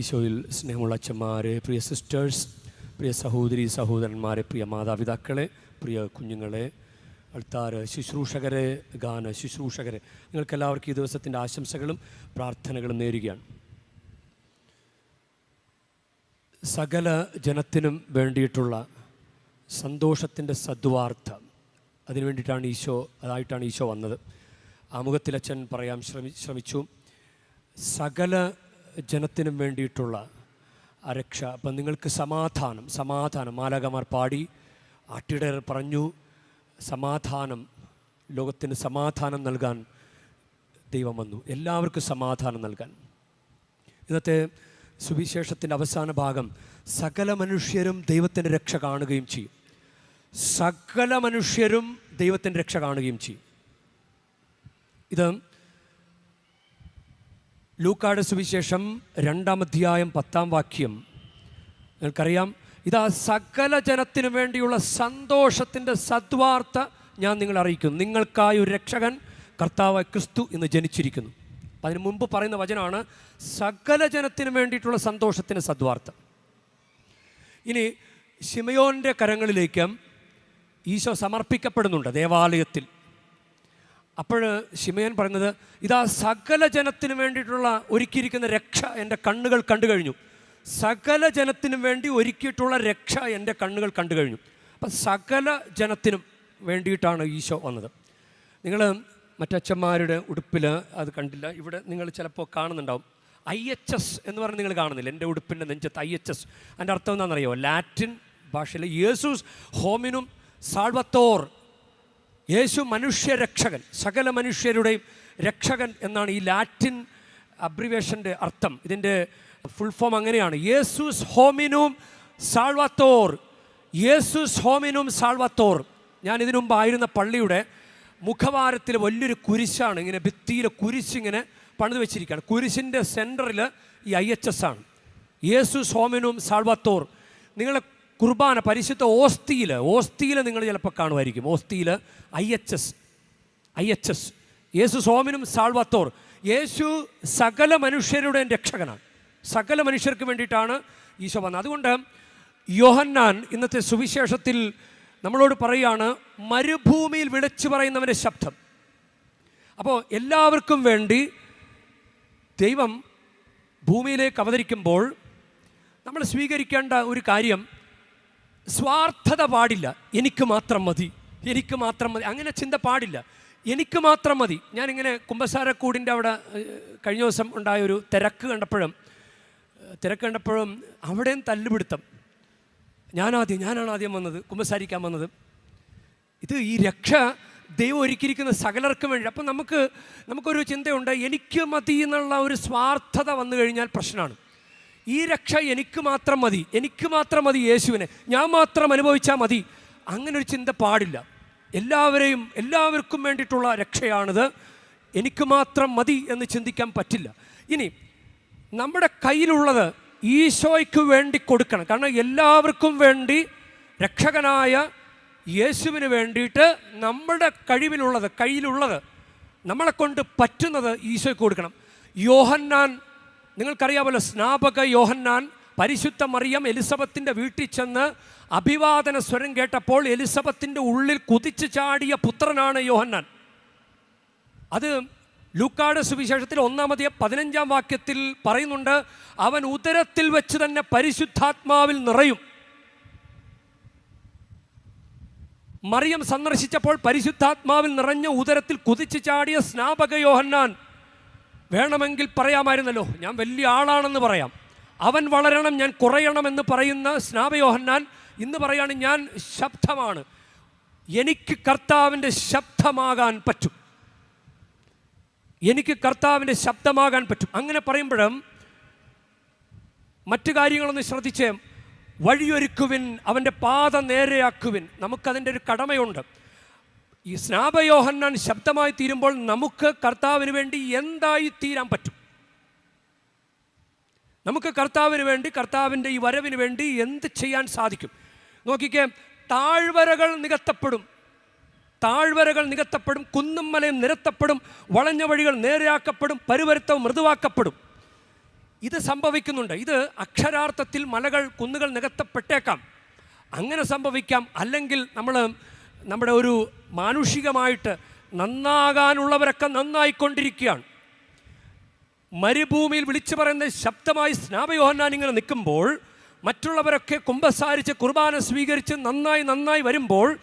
ഈശോയിൽ സ്നേഹമുള്ള അച്ഛന്മാരെ പ്രിയ സിസ്റ്റേഴ്സ് പ്രിയ സഹോദരി സഹോദരന്മാരെ പ്രിയ മാതാപിതാക്കളെ പ്രിയ കുഞ്ഞുങ്ങളെ അൾത്താർ ശുശ്രൂഷകരെ ഗാന ശുശ്രൂഷകരെ നിങ്ങൾക്കെല്ലാവർക്കും ഈ ദിവസത്തിന്റെ ആശംസകളും പ്രാർത്ഥനകളും നേരുകയാണ്. സകല ജനത്തിനും വേണ്ടിയിട്ടുള്ള സന്തോഷത്തിന്റെ സദ്വാർത്ഥ അതിനു വേണ്ടിയിട്ടാണ് ഈശോ അതായിട്ടാണ് ഈശോ വന്നത്. ആമുഖത്തിൽ അച്ഛൻ പറയാൻ ശ്രമി ശ്രമിച്ചു. സകല ജനത്തിനും വേണ്ടിയിട്ടുള്ള രക്ഷ. അപ്പം നിങ്ങൾക്ക് സമാധാനം സമാധാനം. മാലാകമാർ പാടി ആട്ടിടർ പറഞ്ഞു സമാധാനം ലോകത്തിന് സമാധാനം നൽകാൻ ദൈവം വന്നു. എല്ലാവർക്കും സമാധാനം നൽകാൻ. ഇന്നത്തെ സുവിശേഷത്തിന്റെ അവസാന ഭാഗം സകല മനുഷ്യരും ദൈവത്തിന്റെ രക്ഷ കാണുകയും ചെയ്യും. സകല മനുഷ്യരും ദൈവത്തിന്റെ രക്ഷ കാണുകയും ചെയ്യും. ഇത് ലൂക്കാട് സുവിശേഷം രണ്ടാം അധ്യായം പത്താം വാക്യം. നിങ്ങൾക്കറിയാം ഇതാ സകല ജനത്തിനു വേണ്ടിയുള്ള സന്തോഷത്തിന്റെ സദ്വാർത്ത ഞാൻ നിങ്ങളെ അറിയിക്കുന്നു. നിങ്ങൾക്കായി ഒരു രക്ഷകൻ കർത്താവ് ക്രിസ്തു ഇന്ന് ജനിച്ചിരിക്കുന്നു. അതിന് മുമ്പ് പറയുന്ന വചനമാണ് സകല ജനത്തിനു വേണ്ടിയിട്ടുള്ള സന്തോഷത്തിന്റെ സദ്വാർത്ത. ഇനി ഷിമയോന്റെ കരങ്ങളിലേക്കും ഈശോ സമർപ്പിക്കപ്പെടുന്നുണ്ട് ദേവാലയത്തിൽ. അപ്പോൾ ഷിമയൻ പറയുന്നത് ഇതാ സകല ജനത്തിന് വേണ്ടിയിട്ടുള്ള ഒരുക്കിയിരിക്കുന്ന രക്ഷ എന്റെ കണ്ണുകൾ കണ്ടു കഴിഞ്ഞു. സകല ജനത്തിനും വേണ്ടി ഒരുക്കിയിട്ടുള്ള രക്ഷ എന്റെ കണ്ണുകൾ കണ്ടു കഴിഞ്ഞു. അപ്പം സകല ജനത്തിനും വേണ്ടിയിട്ടാണ് ഈശോ വന്നത്. നിങ്ങൾ മറ്റച്ഛന്മാരുടെ ഉടുപ്പിൽ അത് കണ്ടില്ല ഇവിടെ നിങ്ങൾ ചിലപ്പോൾ കാണുന്നുണ്ടാവും. ഐ എച്ച് എസ് എന്ന് പറഞ്ഞ് നിങ്ങൾ കാണുന്നില്ല. എന്റെ ഉടുപ്പിന്റെ നെഞ്ചത്ത് ഐ എച്ച് എസ്. അതിന്റെ അർത്ഥം എന്താണെന്നറിയോ ലാറ്റിൻ ഭാഷയിൽ യേസൂസ് ഹോമിനും സാൾവത്തോർ യേശു മനുഷ്യരക്ഷകൻ സകല മനുഷ്യരുടെയും രക്ഷകൻ എന്നാണ് ഈ ലാറ്റിൻ അബ്രിവേഷന്റെ അർത്ഥം. ഇതിന്റെ ഫുൾ ഫോം അങ്ങനെയാണ്. യേസുസ് ഹോമിനും സാൾവത്തോർ യേസുസ് ഹോമിനും സാൾവത്തോർ. ഞാൻ ഇതിനു മുമ്പ് ആയിരുന്ന പള്ളിയുടെ മുഖവാരത്തിൽ വലിയൊരു കുരിശാണ് ഇങ്ങനെ ഭിത്തിയിലെ കുരിശിങ്ങനെ പണിത് വെച്ചിരിക്കുകയാണ്. കുരിശിന്റെ സെന്ററിൽ ഈ ഐ എച്ച് എസ് ആണ്. യേസു ഹോമിനും സാൾവത്തോർ. നിങ്ങളെ കുർബാന പരിശുദ്ധ ഓസ്തിയിൽ ഓസ്തിയിൽ നിങ്ങൾ ചിലപ്പോൾ കാണുമായിരിക്കും. ഓസ്തിയിൽ I H S I H S. യേശു സോമിനും സാൾവത്തോർ. യേശു സകല മനുഷ്യരുടെ രക്ഷകനാണ്. സകല മനുഷ്യർക്ക് വേണ്ടിയിട്ടാണ് ഈശോ വന്നത്. അതുകൊണ്ട് യോഹന്നാൻ ഇന്നത്തെ സുവിശേഷത്തിൽ നമ്മളോട് പറയുകയാണ് മരുഭൂമിയിൽ വിളിച്ചു പറയുന്നവന്റെ ശബ്ദം. അപ്പോൾ എല്ലാവർക്കും വേണ്ടി ദൈവം ഭൂമിയിലേക്ക് അവതരിക്കുമ്പോൾ നമ്മൾ സ്വീകരിക്കേണ്ട ഒരു കാര്യം സ്വാർത്ഥത പാടില്ല. എനിക്ക് മാത്രം മതി. എനിക്ക് മാത്രം മതി. അങ്ങനെ ചിന്ത പാടില്ല. എനിക്ക് മാത്രം മതി. ഞാനിങ്ങനെ കുമ്പസാരക്കൂടിന്റെ അവിടെ കഴിഞ്ഞ ദിവസം ഉണ്ടായ ഒരു തിരക്ക് കണ്ടപ്പോഴും തിരക്ക് കണ്ടപ്പോഴും അവിടെയും തല്ലുപിടുത്തം. ഞാനാദ്യം ഞാനാണ് ആദ്യം വന്നത് കുമ്പസാരിക്കാൻ വന്നത്. ഇത് ഈ രക്ഷ ദൈവം ഒരുക്കിയിരിക്കുന്ന സകലർക്കും വേണ്ടി. അപ്പം നമുക്ക് നമുക്കൊരു ചിന്തയുണ്ട്. എനിക്ക് മതി എന്നുള്ള ഒരു സ്വാർത്ഥത വന്നു കഴിഞ്ഞാൽ പ്രശ്നമാണ്. ഈ രക്ഷ എനിക്ക് മാത്രം മതി എനിക്ക് മാത്രം മതി യേശുവിനെ. ഞാൻ മാത്രം അനുഭവിച്ചാൽ മതി. അങ്ങനെ ഒരു ചിന്ത പാടില്ല. എല്ലാവരെയും എല്ലാവർക്കും വേണ്ടിയിട്ടുള്ള രക്ഷയാണിത്. എനിക്ക് മാത്രം മതി എന്ന് ചിന്തിക്കാൻ പറ്റില്ല. ഇനി നമ്മുടെ കയ്യിലുള്ളത് ഈശോയ്ക്ക് വേണ്ടി കൊടുക്കണം. കാരണം എല്ലാവർക്കും വേണ്ടി രക്ഷകനായ യേശുവിന് വേണ്ടിയിട്ട് നമ്മുടെ കഴിവിലുള്ളത് കയ്യിലുള്ളത് നമ്മളെ കൊണ്ട് പറ്റുന്നത് ഈശോയ്ക്ക് കൊടുക്കണം. യോഹന്നാൻ നിങ്ങൾക്കറിയാമല്ലോ സ്നാപക യോഹന്നാൻ പരിശുദ്ധ മറിയം എലിസബത്തിന്റെ വീട്ടിൽ ചെന്ന് അഭിവാദന സ്വരം കേട്ടപ്പോൾ എലിസബത്തിന്റെ ഉള്ളിൽ കുതിച്ചു ചാടിയ പുത്രനാണ് യോഹന്നാൻ. അത് ലൂക്കാട് സുവിശേഷത്തിൽ ഒന്നാമതേ പതിനഞ്ചാം വാക്യത്തിൽ പറയുന്നുണ്ട് അവൻ ഉദരത്തിൽ വെച്ച് തന്നെ പരിശുദ്ധാത്മാവിൽ നിറയും. മറിയം സന്ദർശിച്ചപ്പോൾ പരിശുദ്ധാത്മാവിൽ നിറഞ്ഞ ഉദരത്തിൽ കുതിച്ചു ചാടിയ സ്നാപക യോഹന്നാൻ വേണമെങ്കിൽ പറയാമായിരുന്നല്ലോ. ഞാൻ വലിയ ആളാണെന്ന് പറയാം. അവൻ വളരണം ഞാൻ കുറയണമെന്ന് പറയുന്ന സ്നാപയോഹന്നാൻ ഇന്ന് പറയാണ് ഞാൻ ശബ്ദമാണ്. എനിക്ക് കർത്താവിന്റെ ശബ്ദമാകാൻ പറ്റും. എനിക്ക് കർത്താവിന്റെ ശബ്ദമാകാൻ പറ്റും. അങ്ങനെ പറയുമ്പോഴും മറ്റു കാര്യങ്ങളൊന്ന് ശ്രദ്ധിച്ചേ. വഴിയൊരുക്കുവിൻ അവന്റെ പാത നേരെയാക്കുവിൻ. നമുക്കതിന്റെ ഒരു കടമയുണ്ട്. ഈ സ്നാപയോഹന്നാൻ ശബ്ദമായി തീരുമ്പോൾ നമുക്ക് കർത്താവിന് വേണ്ടി എന്തായി തീരാൻ പറ്റും? നമുക്ക് കർത്താവിന് വേണ്ടി കർത്താവിന്റെ ഈ വരവിന് വേണ്ടി എന്ത് ചെയ്യാൻ സാധിക്കും? നോക്കിക്കേ താഴ്വരകൾ നികത്തപ്പെടും. താഴ്വരകൾ നികത്തപ്പെടും കുന്നും മലയും നിരത്തപ്പെടും വളഞ്ഞ വഴികൾ നേരെയാക്കപ്പെടും പരുവരുത്തവും മൃദുവാക്കപ്പെടും. ഇത് സംഭവിക്കുന്നുണ്ട്. ഇത് അക്ഷരാർത്ഥത്തിൽ മലകൾ കുന്നുകൾ നികത്തപ്പെട്ടേക്കാം. അങ്ങനെ സംഭവിക്കാം. അല്ലെങ്കിൽ നമ്മൾ നമ്മുടെ ഒരു മാനുഷികമായിട്ട് നന്നാകാനുള്ളവരൊക്കെ നന്നായിക്കൊണ്ടിരിക്കുകയാണ്. മരുഭൂമിയിൽ വിളിച്ചു പറയുന്ന ശബ്ദമായി സ്നാപയോഹന്നാൻ ഇങ്ങനെ നിൽക്കുമ്പോൾ മറ്റുള്ളവരൊക്കെ കുമ്പസാരിച്ച് കുർബാന സ്വീകരിച്ച് നന്നായി നന്നായി വരുമ്പോൾ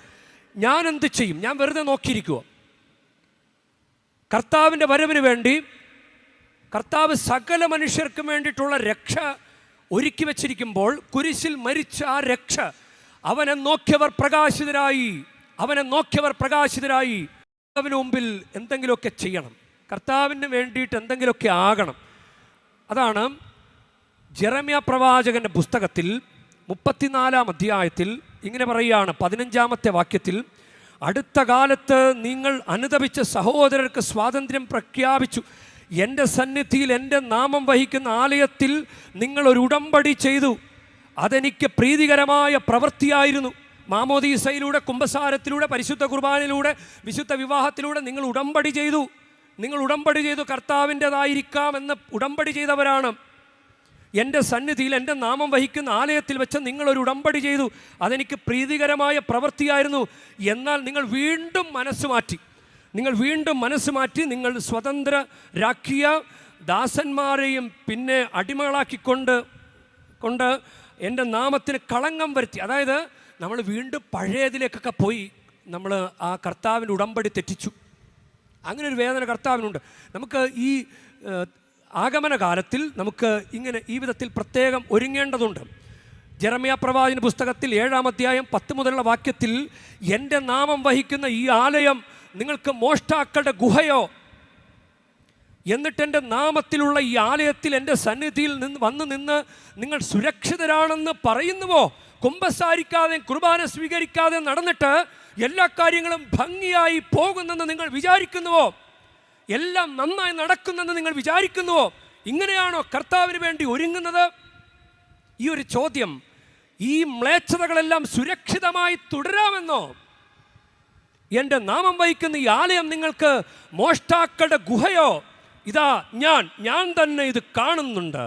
ഞാൻ എന്ത് ചെയ്യും? ഞാൻ വെറുതെ നോക്കിയിരിക്കുക കർത്താവിന്റെ വരവിന് വേണ്ടി കർത്താവ് സകല മനുഷ്യർക്കും വേണ്ടിയിട്ടുള്ള രക്ഷ ഒരുക്കി വച്ചിരിക്കുമ്പോൾ കുരിശിൽ മരിച്ച ആ രക്ഷ അവനെ നോക്കിയവർ പ്രകാശിതരായി. അവനെ നോക്കിയവർ പ്രകാശിതരായി. കർത്താവിന് മുമ്പിൽ എന്തെങ്കിലുമൊക്കെ ചെയ്യണം. കർത്താവിന് വേണ്ടിയിട്ട് എന്തെങ്കിലുമൊക്കെ ആകണം. അതാണ് ജെറമ്യ പ്രവാചകന്റെ പുസ്തകത്തിൽ മുപ്പത്തിനാലാം അധ്യായത്തിൽ ഇങ്ങനെ പറയുകയാണ്. പതിനഞ്ചാമത്തെ വാക്യത്തിൽ അടുത്ത കാലത്ത് നിങ്ങൾ അനുദപിച്ച സഹോദരർക്ക് സ്വാതന്ത്ര്യം പ്രഖ്യാപിച്ചു. എന്റെ സന്നിധിയിൽ എന്റെ നാമം വഹിക്കുന്ന ആലയത്തിൽ നിങ്ങളൊരു ഉടമ്പടി ചെയ്തു. അതെനിക്ക് പ്രീതികരമായ പ്രവൃത്തിയായിരുന്നു. മാമോദീസയിലൂടെ കുംഭസാരത്തിലൂടെ പരിശുദ്ധ കുർബാനയിലൂടെ വിശുദ്ധ വിവാഹത്തിലൂടെ നിങ്ങൾ ഉടമ്പടി ചെയ്തു. നിങ്ങൾ ഉടമ്പടി ചെയ്തു കർത്താവിന്റെതായിരിക്കാം എന്ന് ഉടമ്പടി ചെയ്തവരാണ്. എന്റെ സന്നിധിയിൽ എന്റെ നാമം വഹിക്കുന്ന ആലയത്തിൽ വെച്ച് നിങ്ങളൊരു ഉടമ്പടി ചെയ്തു. അതെനിക്ക് പ്രീതികരമായ പ്രവൃത്തിയായിരുന്നു. എന്നാൽ നിങ്ങൾ വീണ്ടും മനസ്സ് മാറ്റി. നിങ്ങൾ വീണ്ടും മനസ്സ് മാറ്റി നിങ്ങൾ സ്വതന്ത്രരാക്കിയ ദാസന്മാരെയും പിന്നെ അടിമകളാക്കിക്കൊണ്ട് കൊണ്ട് എന്റെ നാമത്തിന് കളങ്കം വരുത്തി. അതായത് നമ്മൾ വീണ്ടും പഴയതിലേക്കൊക്കെ പോയി നമ്മൾ ആ കർത്താവിന്റെ ഉടമ്പടി തെറ്റിച്ചു. അങ്ങനെ ഒരു വേദന കർത്താവിനുണ്ട്. നമുക്ക് ഈ ആഗമന കാലത്തിൽ നമുക്ക് ഇങ്ങനെ ഈ വിധത്തിൽ പ്രത്യേകം ഒരുങ്ങേണ്ടതുണ്ട്. ജെറമിയ പ്രവാചന പുസ്തകത്തിൽ ഏഴാം അധ്യായം പത്ത് മുതലുള്ള വാക്യത്തിൽ എന്റെ നാമം വഹിക്കുന്ന ഈ ആലയം നിങ്ങൾക്ക് മോഷ്ടാക്കളുടെ ഗുഹയോ? എന്നിട്ട് എന്റെ നാമത്തിലുള്ള ഈ ആലയത്തിൽ എന്റെ സന്നിധിയിൽ നിന്ന് വന്ന് നിന്ന് നിങ്ങൾ സുരക്ഷിതരാണെന്ന് പറയുന്നുവോ? കുമ്പസാരിക്കാതെ കുർബാന സ്വീകരിക്കാതെ നടന്നിട്ട് എല്ലാ കാര്യങ്ങളും ഭംഗിയായി പോകുന്നെന്ന് നിങ്ങൾ വിചാരിക്കുന്നുവോ? എല്ലാം നന്നായി നടക്കുന്നെന്ന് നിങ്ങൾ വിചാരിക്കുന്നുവോ? ഇങ്ങനെയാണോ കർത്താവിന് വേണ്ടി ഒരുങ്ങുന്നത്? ഈ ഒരു ചോദ്യം ഈ മ്ലേച്ഛതകളെല്ലാം സുരക്ഷിതമായി തുടരാമെന്നോ? എന്റെ നാമം വഹിക്കുന്ന ഈ ആലയം നിങ്ങൾക്ക് മോഷ്ടാക്കളുടെ ഗുഹയോ? ഇതാ ഞാൻ ഞാൻ തന്നെ ഇത് കാണുന്നുണ്ട്.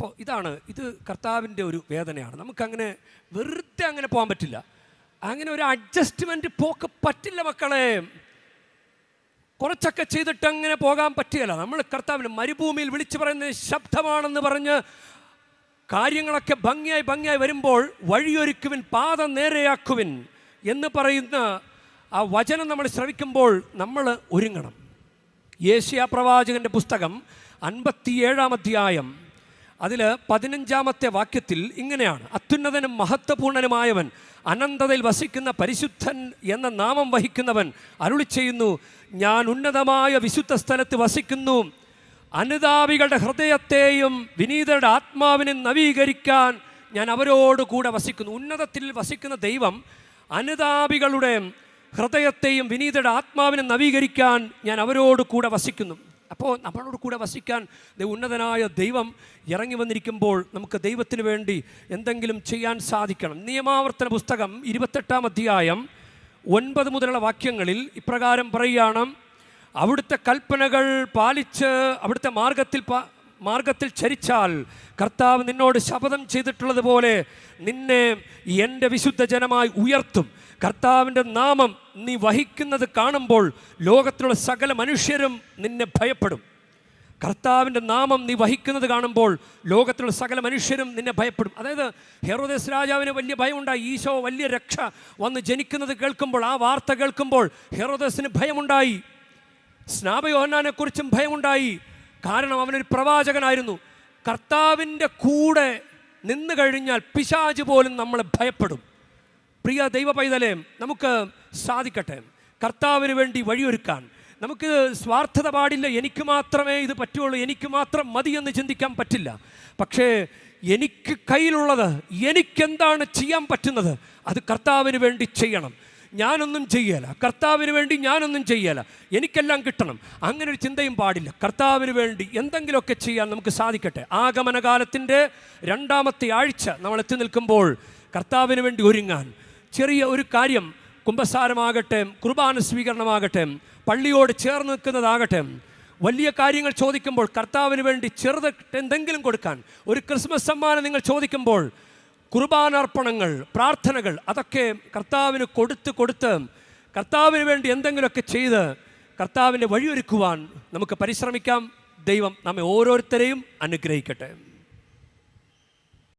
അപ്പോൾ ഇതാണ് ഇത് കർത്താവിന്റെ ഒരു വേദനയാണ്. നമുക്കങ്ങനെ വെറുതെ അങ്ങനെ പോകാൻ പറ്റില്ല. അങ്ങനെ ഒരു അഡ്ജസ്റ്റ്മെന്റ് പോക്ക് പറ്റില്ല മക്കളെ. കുറച്ചൊക്കെ ചെയ്തിട്ട് അങ്ങനെ പോകാൻ പറ്റുകയില്ല. നമ്മൾ കർത്താവിന് മരുഭൂമിയിൽ വിളിച്ചു പറയുന്ന ശബ്ദമാണെന്ന് പറഞ്ഞ് കാര്യങ്ങളൊക്കെ ഭംഗിയായി ഭംഗിയായി വരുമ്പോൾ വഴിയൊരുക്കുവിൻ പാത നേരെയാക്കുവിൻ എന്ന് പറയുന്ന ആ വചനം നമ്മൾ ശ്രവിക്കുമ്പോൾ നമ്മൾ ഒരുങ്ങണം. യേശിയ പ്രവാചകന്റെ പുസ്തകം അൻപത്തിയേഴാം അധ്യായം. അതിൽ പതിനഞ്ചാമത്തെ വാക്യത്തിൽ ഇങ്ങനെയാണ് അത്യുന്നതനും മഹത്വപൂർണനുമായവൻ അനന്തതയിൽ വസിക്കുന്ന പരിശുദ്ധൻ എന്ന നാമം വഹിക്കുന്നവൻ അരുളി ചെയ്യുന്നു ഞാൻ ഉന്നതമായ വിശുദ്ധ സ്ഥലത്ത് വസിക്കുന്നു. അനുതാപികളുടെ ഹൃദയത്തെയും വിനീതരുടെ ആത്മാവിനെ നവീകരിക്കാൻ ഞാൻ അവരോടുകൂടെ വസിക്കുന്നു. ഉന്നതത്തിൽ വസിക്കുന്ന ദൈവം അനുതാപികളുടെ ഹൃദയത്തെയും വിനീതയുടെ ആത്മാവിനെ നവീകരിക്കാൻ ഞാൻ അവരോട് കൂടെ വസിക്കുന്നു. അപ്പോൾ നമ്മളോട് കൂടെ വസിക്കാൻ ഉന്നതനായ ദൈവം ഇറങ്ങി വന്നിരിക്കുമ്പോൾ നമുക്ക് ദൈവത്തിന് വേണ്ടി എന്തെങ്കിലും ചെയ്യാൻ സാധിക്കണം. നിയമാവർത്തന പുസ്തകം ഇരുപത്തെട്ടാം അധ്യായം ഒൻപത് മുതലുള്ള വാക്യങ്ങളിൽ ഇപ്രകാരം പറയുകയാണ് അവിടുത്തെ കൽപ്പനകൾ പാലിച്ച് അവിടുത്തെ മാർഗത്തിൽ മാർഗത്തിൽ ചരിച്ചാൽ കർത്താവ് നിന്നോട് ശപഥം ചെയ്തിട്ടുള്ളതുപോലെ നിന്നെ എന്റെ വിശുദ്ധ ജനമായി ഉയർത്തും. കർത്താവിന്റെ നാമം നീ വഹിക്കുന്നത് കാണുമ്പോൾ ലോകത്തിലുള്ള സകല മനുഷ്യരും നിന്നെ ഭയപ്പെടും. കർത്താവിന്റെ നാമം നീ വഹിക്കുന്നത് കാണുമ്പോൾ ലോകത്തിലുള്ള സകല മനുഷ്യരും നിന്നെ ഭയപ്പെടും. അതായത് ഹെറോദേസ് രാജാവിന് വലിയ ഭയമുണ്ടായി ഈശോ വലിയ രക്ഷ വന്ന് ജനിക്കുന്നത് കേൾക്കുമ്പോൾ ആ വാർത്ത കേൾക്കുമ്പോൾ ഹെറോദേസിന് ഭയമുണ്ടായി. സ്നാപയോഹന്നാനെ കുറിച്ചും ഭയമുണ്ടായി. കാരണം അവനൊരു പ്രവാചകനായിരുന്നു. കർത്താവിന്റെ കൂടെ നിന്ന് കഴിഞ്ഞാൽ പിശാജ് പോലും നമ്മളെ ഭയപ്പെടും. പ്രിയ ദൈവ പൈതലെ നമുക്ക് സാധിക്കട്ടെ. കർത്താവിന് വേണ്ടി വഴിയൊരുക്കാൻ. നമുക്ക് സ്വാർത്ഥത പാടില്ല എനിക്ക് മാത്രമേ ഇത് പറ്റുള്ളൂ എനിക്ക് മാത്രം മതി എന്ന് ചിന്തിക്കാൻ പറ്റില്ല. പക്ഷേ എനിക്ക് കയ്യിലുള്ളത് എനിക്കെന്താണ് ചെയ്യാൻ പറ്റുന്നത്? അത് കർത്താവിന് വേണ്ടി ചെയ്യണം. ഞാനൊന്നും ചെയ്യല. കർത്താവിന് വേണ്ടി ഞാനൊന്നും ചെയ്യല. എനിക്കെല്ലാം കിട്ടണം. അങ്ങനെ ഒരു ചിന്തയും പാടില്ല. കർത്താവിന് വേണ്ടി എന്തെങ്കിലുമൊക്കെ ചെയ്യാൻ നമുക്ക് സാധിക്കട്ടെ. ആഗമനകാലത്തിന്റെ രണ്ടാമത്തെ ആഴ്ച നമ്മൾ എത്തി നിൽക്കുമ്പോൾ കർത്താവിന് വേണ്ടി ഒരുങ്ങാൻ. ചെറിയ ഒരു കാര്യം കുംഭസാരമാകട്ടെ കുർബാന സ്വീകരണമാകട്ടെ പള്ളിയോട് ചേർന്ന് നിൽക്കുന്നതാകട്ടെ വലിയ കാര്യങ്ങൾ ചോദിക്കുമ്പോൾ കർത്താവിന് വേണ്ടി ചെറുത് എന്തെങ്കിലും കൊടുക്കാൻ ഒരു ക്രിസ്മസ് സമ്മാനം നിങ്ങൾ ചോദിക്കുമ്പോൾ കുർബാനർപ്പണങ്ങൾ പ്രാർത്ഥനകൾ അതൊക്കെ കർത്താവിന് കൊടുത്ത് കൊടുത്ത് കർത്താവിന് വേണ്ടി എന്തെങ്കിലുമൊക്കെ ചെയ്ത് കർത്താവിന്റെ വഴിയൊരുക്കുവാൻ നമുക്ക് പരിശ്രമിക്കാം. ദൈവം നമ്മെ ഓരോരുത്തരെയും അനുഗ്രഹിക്കട്ടെ.